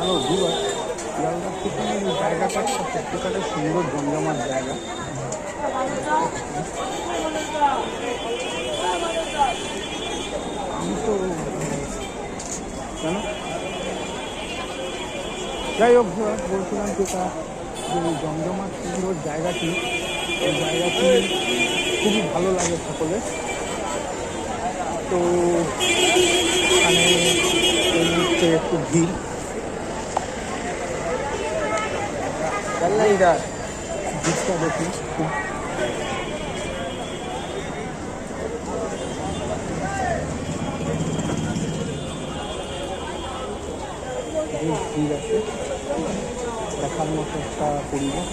Hello viewer Sealdah স্টেশনের এই জায়গাটা একটা সত্যিকারের সুন্দর জমজমাট জায়গা। আমি তো, কেন? যাই হোক বলছিলাম যে এই জমজমাট সুন্দর জায়গাটি, এই জায়গাটি খুবই ভালো লাগে সকলে। তো মুহূর্তে একটু ভিড়। ভিড়টা দেখুন খুব ঠিক আছে দেখার মতো একটা পরিবেশ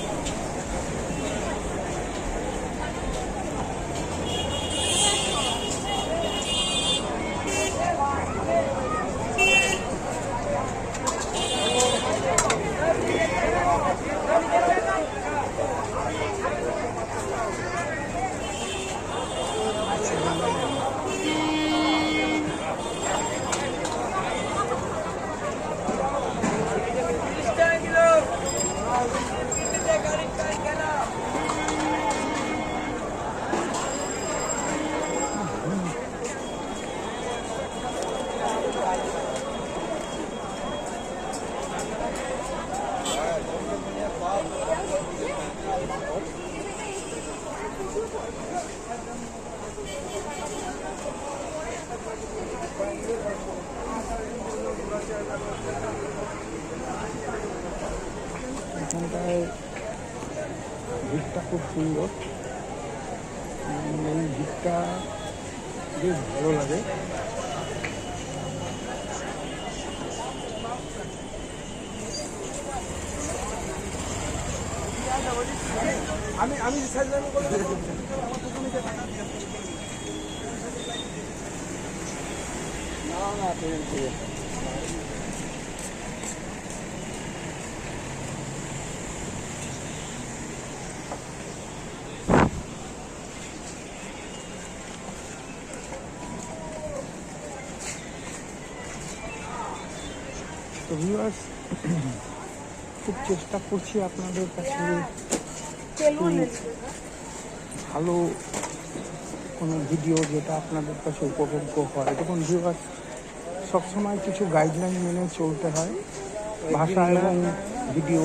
এখানটায় ভিড়টা খুব সুন্দর। এই ভিড়টা বেশ ভালো লাগে। আমি আমি না না তো ভিউয়ার্স খুব চেষ্টা করছি আপনাদের কাছে ভালো কোনো ভিডিও যেটা আপনাদের কাছে উপভোগ্য হয়। দেখুন ভিউয়ার্স সবসময় কিছু গাইডলাইন মেনে চলতে হয়। ভাষা এবং ভিডিও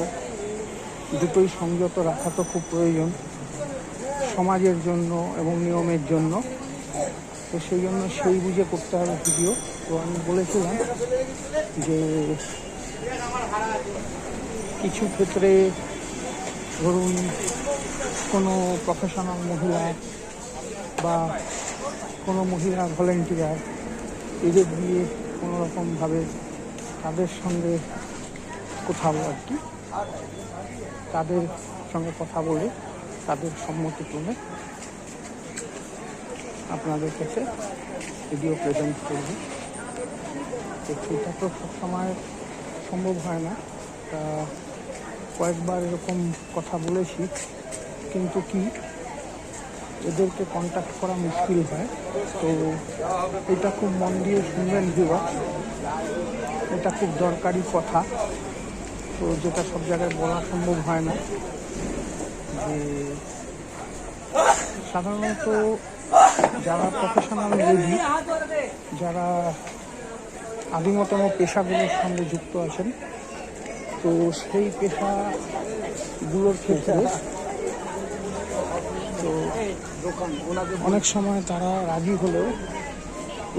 দুটোই সংযত রাখা তো খুব প্রয়োজন। সমাজের জন্য এবং নিয়মের জন্য। তো সেই জন্য সেই বুঝে করতে হবে ভিডিও। তো আমি বলেছিলাম যে কিছু ক্ষেত্রে ধরুন কোনো প্রফেশনাল মহিলা বা কোনো মহিলা ভলেন্টিয়ার এদের দিয়ে কোনো রকমভাবে তাদের সঙ্গে কোথাও আর কি। তাদের সঙ্গে কথা বলে তাদের সম্মতি ক্রমে আপনাদের কাছে ভিডিও প্রেজেন্ট করবে। তো সেটা তো সবসময় সম্ভব হয় না। তা কয়েকবার এরকম কথা বলেছি, কিন্তু কি এদেরকে কন্ট্যাক্ট করা মুশকিল হয়। তো এটা খুব মন দিয়ে শুনবেন দিবা এটা খুব দরকারি কথা। তো যেটা সব জায়গায় বলা সম্ভব হয় না। যে সাধারণত যারা প্রফেশনাল লেডি যারা আদিমতম পেশাগুলোর সঙ্গে যুক্ত আছেন, তো সেই পেশাগুলোর ক্ষেত্রে তো অনেক সময় তারা রাজি হলেও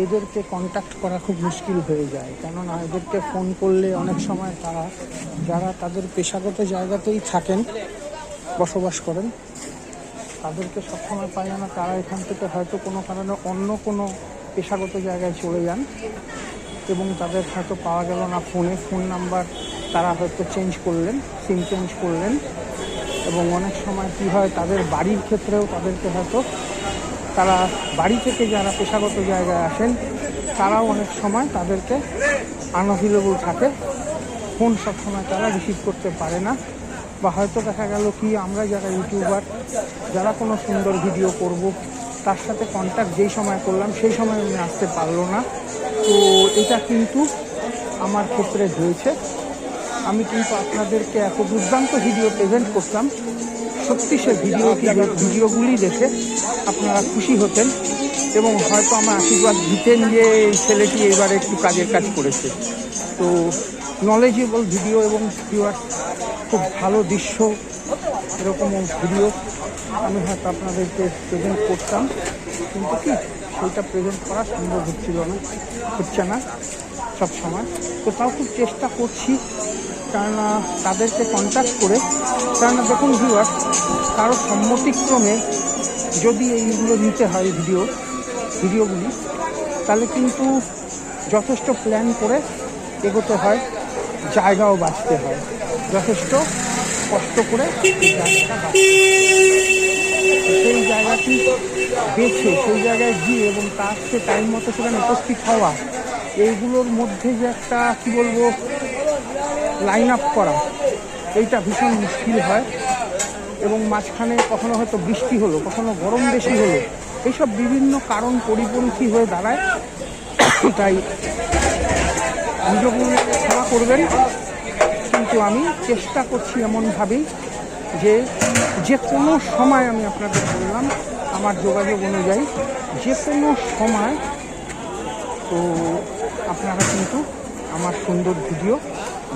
এদেরকে কন্ট্যাক্ট করা খুব মুশকিল হয়ে যায়। কেননা এদেরকে ফোন করলে অনেক সময় তারা, যারা তাদের পেশাগত জায়গাতেই থাকেন, বসবাস করেন তাদেরকে সবসময় পাই না, তারা এখান থেকে হয়তো কোনো কারণে অন্য কোনো পেশাগত জায়গায় চলে যান এবং তাদের হয়তো পাওয়া গেল না ফোনে, ফোন নাম্বার তারা হয়তো চেঞ্জ করলেন, সিম চেঞ্জ করলেন এবং অনেক সময় কী হয়, তাদের বাড়ির ক্ষেত্রেও তাদেরকে হয়তো তারা বাড়ি থেকে যারা পেশাগত জায়গায় আসেন, তারাও অনেক সময় তাদেরকে আনঅভেলেবল থাকে। ফোন সবসময় তারা রিসিভ করতে পারে না। বা হয়তো দেখা গেল কি, আমরা যারা ইউটিউবার যারা কোনো সুন্দর ভিডিও করব, তার সাথে কন্ট্যাক্ট যেই সময় করলাম, সেই সময় উনি আসতে পারল না। তো এটা কিন্তু আমার ক্ষেত্রে হয়েছে। আমি কিন্তু আপনাদেরকে এত দুর্দান্ত ভিডিও প্রেজেন্ট করতাম। সত্যি সে ভিডিও ভিডিওগুলি দেখে আপনারা খুশি হতেন এবং হয়তো আমার আশীর্বাদ দিতেন যে এই ছেলেটি এবারে একটু কাজের কাজ করেছে। তো নলেজেবল ভিডিও এবং ভিউয়ার খুব ভালো দৃশ্য, এরকম ভিডিও আমি হয়তো আপনাদেরকে প্রেজেন্ট করতাম। কিন্তু কি, সেইটা প্রেজেন্ট করা সম্ভব হচ্ছিল না, হচ্ছে না সব সময়। তো তাও খুব চেষ্টা করছি কেননা তাদেরকে কন্ট্যাক্ট করে। কেননা দেখুন ভিউয়ার কারও সম্মতিক্রমে যদি এইগুলো নিতে হয় ভিডিও ভিডিওগুলি তাহলে কিন্তু যথেষ্ট প্ল্যান করে এগোতে হয়, জায়গাও বাঁচতে হয়। যথেষ্ট কষ্ট করে। সেই জায়গাটি বেছে, সেই জায়গায় গিয়ে এবং তার সে টাইম মতো সেখানে উপস্থিত হওয়া, এইগুলোর মধ্যে যে একটা, কি বলব লাইন আপ করা, এইটা ভীষণ মুশকিল হয় এবং মাঝখানে কখনো হয়তো বৃষ্টি হলো, কখনো গরম বেশি হলো এইসব বিভিন্ন কারণ পরিপন্থী হয়ে দাঁড়ায় তাই নিজগুলো ক্ষমা করবেন কিন্তু আমি চেষ্টা করছি এমনভাবেই যে যে কোনো সময় আমি আপনাদের বললাম, আমার যোগাযোগ অনুযায়ী যে কোনো সময়, তো আপনারা কিন্তু আমার সুন্দর ভিডিও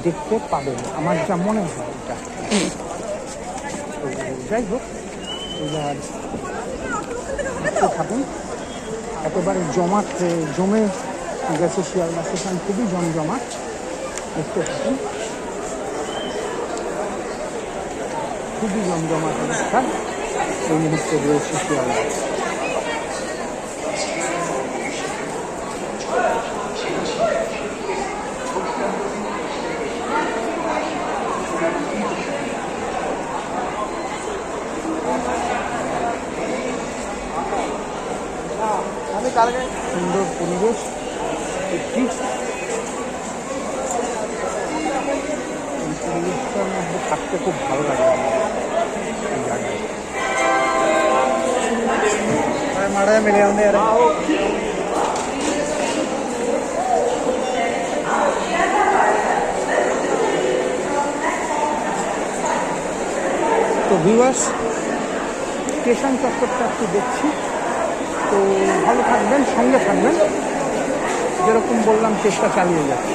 দেখতে পাবেন। আমার যা মনে হয় এটা। তো যাই হোক, এবার থাকুন। একেবারে জমাট জমে গেছে শিয়ালদা স্টেশন খুবই জমজমাট। দেখতে থাকুন। খুবই জমজমাট অবস্থা এই মুহূর্তে রয়েছে শিয়ালদা সুন্দর পরিবেশ একটি পরিবেশটার মধ্যে থাকতে খুব ভালো লাগে। ਮਾੜਾ ਜਿਹਾ ਮਿਲਿਆ ਹੁੰਦੇ ਯਾਰ তো ভিউয়ার্স স্টেশন চত্বরটা একটু দেখছি তো ভালো থাকবেন সঙ্গে থাকবেন যেরকম বললাম চেষ্টা চালিয়ে যাচ্ছি